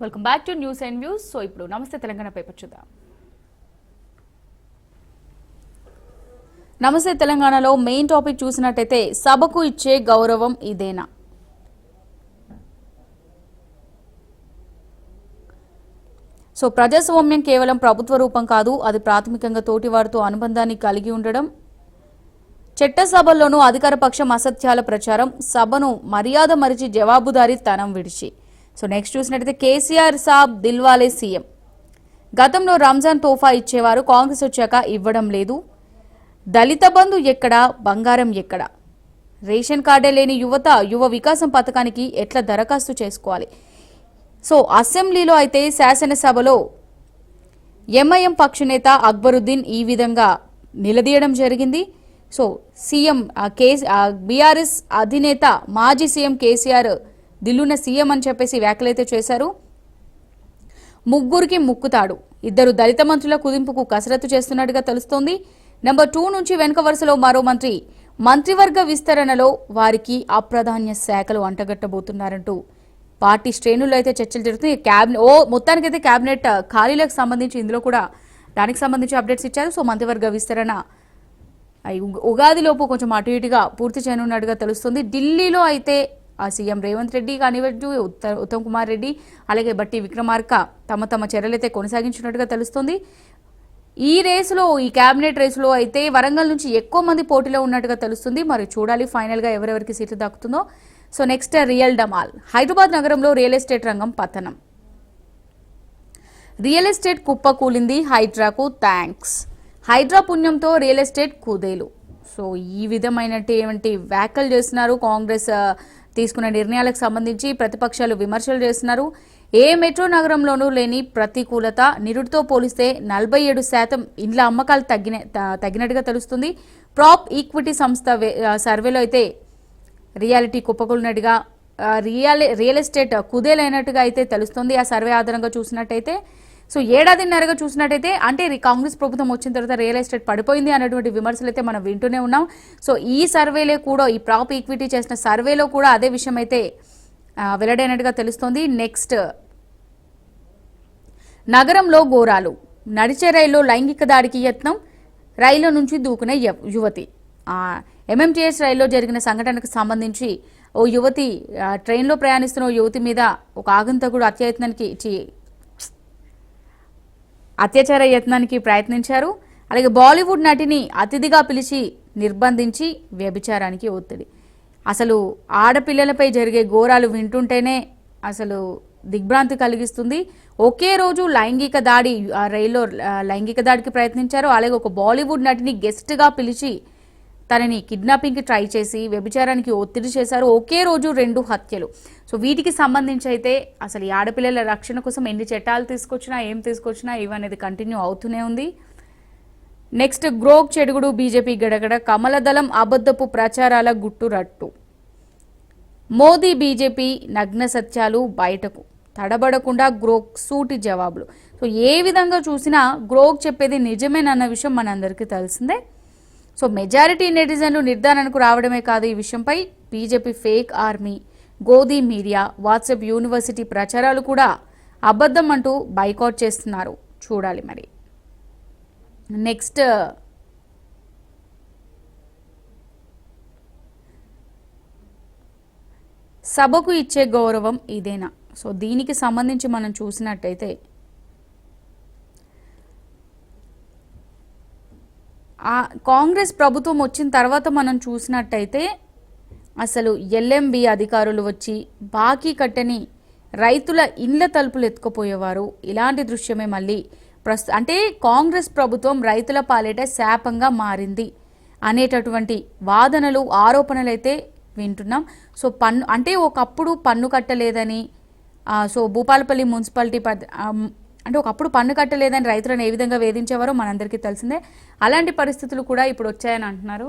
Welcome back to news and views so ఇప్పుడు Namaste Telangana paper చూద్దాం. నమస్తే తెలంగాణలో మెయిన్ టాపిక్ చూసినట్టయితే సభకు ఇచ్చే గౌరవం ఇదేనా? సో ప్రజాస్వామ్యం కేవలం ప్రభుత్వ రూపం కాదు అది ప్రాథమికంగా తోటివారితో అనుబంధాన్ని కలిగి ఉండడం. చట్టసభల్లోనూ అధికార పక్షం అసత్యాల ప్రచారం సభను మర్యాద మరిచి జవాబుదారీ తనం విడిచి. సో నెక్స్ట్ చూసినట్టయితే కేసీఆర్ సాబ్ దిల్వాలే సీఎం. గతంలో రంజాన్ తోఫా ఇచ్చేవారు కాంగ్రెస్ వచ్చాక ఇవ్వడం లేదు. దళిత బంధు ఎక్కడ? బంగారం ఎక్కడ? రేషన్ కార్డే లేని యువత యువ వికాసం పథకానికి ఎట్లా దరఖాస్తు చేసుకోవాలి? సో అసెంబ్లీలో అయితే శాసనసభలో ఎంఐఎం పక్షనేత అక్బరుద్దీన్ ఈ విధంగా నిలదీయడం జరిగింది. So CM KC K BRS అధినేత మాజీ సీఎం కేసీఆర్ దిల్లున్న సీఎం అని చెప్పేసి వ్యాఖ్యలైతే చేశారు. ముగ్గురికి ముక్కుతాడు. ఇద్దరు దళిత మంత్రుల కుదింపుకు కసరత్తు చేస్తున్నట్టుగా తెలుస్తోంది. నెంబర్ టూ నుంచి వెనుక వరుసలో మరో మంత్రి. మంత్రివర్గ విస్తరణలో వారికి అప్రధాన్య శాఖలు అంటగట్టబోతున్నారంటూ పార్టీ శ్రేణుల్లో అయితే చర్చలు జరుగుతున్నాయి. క్యాబినెట్ ఓ మొత్తానికైతే క్యాబినెట్ ఖాళీలకు సంబంధించి ఇందులో కూడా దానికి సంబంధించి అప్డేట్స్ ఇచ్చారు. సో మంత్రివర్గ విస్తరణ ఉగాదిలోపు కొంచెం అటు ఇటుగా పూర్తి చేయనున్నట్టుగా తెలుస్తుంది. ఢిల్లీలో అయితే సీఎం రేవంత్ రెడ్డి కానివ్వచ్చు ఉత్తమ్ కుమార్ రెడ్డి అలాగే బట్టి విక్రమార్క తమ తమ చర్యలైతే కొనసాగించినట్టుగా తెలుస్తుంది. ఈ రేసులో ఈ కేబినెట్ రేసులో అయితే వరంగల్ నుంచి ఎక్కువ మంది పోటీలో ఉన్నట్టుగా తెలుస్తుంది. మరి చూడాలి ఫైనల్గా ఎవరెవరికి సీట్లు దక్కుతుందో. సో నెక్స్ట్ రియల్ డమాల్. హైదరాబాద్ నగరంలో రియల్ ఎస్టేట్ రంగం పతనం. రియల్ ఎస్టేట్ కుప్ప కూలింది హైడ్రాకు. థ్యాంక్స్. హైడ్రా పుణ్యంతో రియల్ ఎస్టేట్ కుదేలు. సో ఈ విధమైనటువంటి వ్యాఖ్యలు చేస్తున్నారు. కాంగ్రెస్ తీసుకున్న నిర్ణయాలకు సంబంధించి ప్రతిపక్షాలు విమర్శలు చేస్తున్నారు. ఏ మెట్రో నగరంలోనూ లేని ప్రతికూలత నిరుడితో పోలిస్తే నలభై ఏడు శాతం ఇండ్ల అమ్మకాలు తగ్గిన త- తగ్గినట్టుగా తెలుస్తుంది. ప్రాప్ ఈక్విటీ సంస్థ సర్వేలో అయితే రియాలిటీ కుప్పకూలినట్టుగా రియల్ రియల్ ఎస్టేట్ కుదేలైనట్టుగా అయితే తెలుస్తుంది. ఆ సర్వే ఆధారంగా చూసినట్టయితే సో ఏడాదిన్నరగా చూసినట్టయితే అంటే కాంగ్రెస్ ప్రభుత్వం వచ్చిన తర్వాత రియల్ ఎస్టేట్ పడిపోయింది అన్నటువంటి విమర్శలు అయితే మనం వింటూనే ఉన్నాం. సో ఈ సర్వేలో కూడా ఈ ప్రాప్ ఈక్విటీ చేసిన సర్వేలో కూడా అదే విషయం అయితే వెల్లడైనట్టుగా తెలుస్తోంది. నెక్స్ట్ నగరంలో ఘోరాలు. నడిచే రైల్లో లైంగిక దాడికి యత్నం. రైలు నుంచి దూకునే యువతి. ఎంఎంటీఎస్ రైల్లో జరిగిన సంఘటనకు సంబంధించి ఓ యువతి ట్రైన్లో ప్రయాణిస్తున్న ఓ యువతి మీద ఒక ఆగంతకుడు అత్యయత్నానికి చి- అత్యాచార యత్నానికి ప్రయత్నించారు. అలాగే బాలీవుడ్ నటిని అతిథిగా పిలిచి నిర్బంధించి వ్యభిచారానికి ఒత్తిడి. అసలు ఆడపిల్లలపై జరిగే ఘోరాలు వింటుంటేనే అసలు దిగ్భ్రాంతి కలిగిస్తుంది. ఒకే రోజు లైంగిక దాడి ఆ రైల్లో లైంగిక దాడికి ప్రయత్నించారు. అలాగే ఒక బాలీవుడ్ నటిని గెస్ట్గా పిలిచి తనని కిడ్నాపింగ్కి ట్రై చేసి వ్యభిచారానికి ఒత్తిడి చేశారు. ఒకే రోజు రెండు హత్యలు. సో వీటికి సంబంధించి అయితే అసలు ఈ ఆడపిల్లల రక్షణ కోసం ఎన్ని చట్టాలు తీసుకొచ్చినా ఏం తీసుకొచ్చినా ఇవనేది కంటిన్యూ అవుతూనే ఉంది. నెక్స్ట్ గ్రోక్ చెడుగుడు బీజేపీ గడగడ కమలదళం అబద్ధపు ప్రచారాల గుట్టు రట్టు. మోదీ బీజేపీ నగ్న సత్యాలు బయటకు. తడబడకుండా గ్రోక్ సూటి జవాబులు. సో ఏ విధంగా చూసినా గ్రోక్ చెప్పేది నిజమేనన్న విషయం మనందరికీ తెలిసిందే. సో మెజారిటీ నెటిజన్లు నిర్ధారణకు రావడమే కాదు ఈ విషయంపై BJP fake army Godi media WhatsApp university ప్రచారాలు కూడా అబద్ధం అంటూ బైకాట్ చేస్తున్నారు. చూడాలి మరి. నెక్స్ట్ సభకు ఇచ్చే గౌరవం ఇదేనా? సో దీనికి సంబంధించి మనం చూసినట్టయితే కాంగ్రెస్ ప్రభుత్వం వచ్చిన తర్వాత మనం చూసినట్టయితే అసలు ఎల్ఎంబి అధికారులు వచ్చి బాకీ కట్టని రైతుల ఇండ్ల తలుపులు ఎత్తుకుపోయేవారు. ఇలాంటి దృశ్యమే మళ్ళీ ప్రస్తు అంటే కాంగ్రెస్ ప్రభుత్వం రైతుల పాలేట శాపంగా మారింది అనేటటువంటి వాదనలు ఆరోపణలు అయితే వింటున్నాం. సో పన్ను అంటే ఒకప్పుడు పన్ను కట్టలేదని సో భూపాలపల్లి మున్సిపాలిటీ అంటే ఒకప్పుడు పన్ను కట్టలేదని రైతులను ఏ విధంగా వేధించేవారో మనందరికీ తెలిసిందే. అలాంటి పరిస్థితులు కూడా ఇప్పుడు వచ్చాయని అంటున్నారు.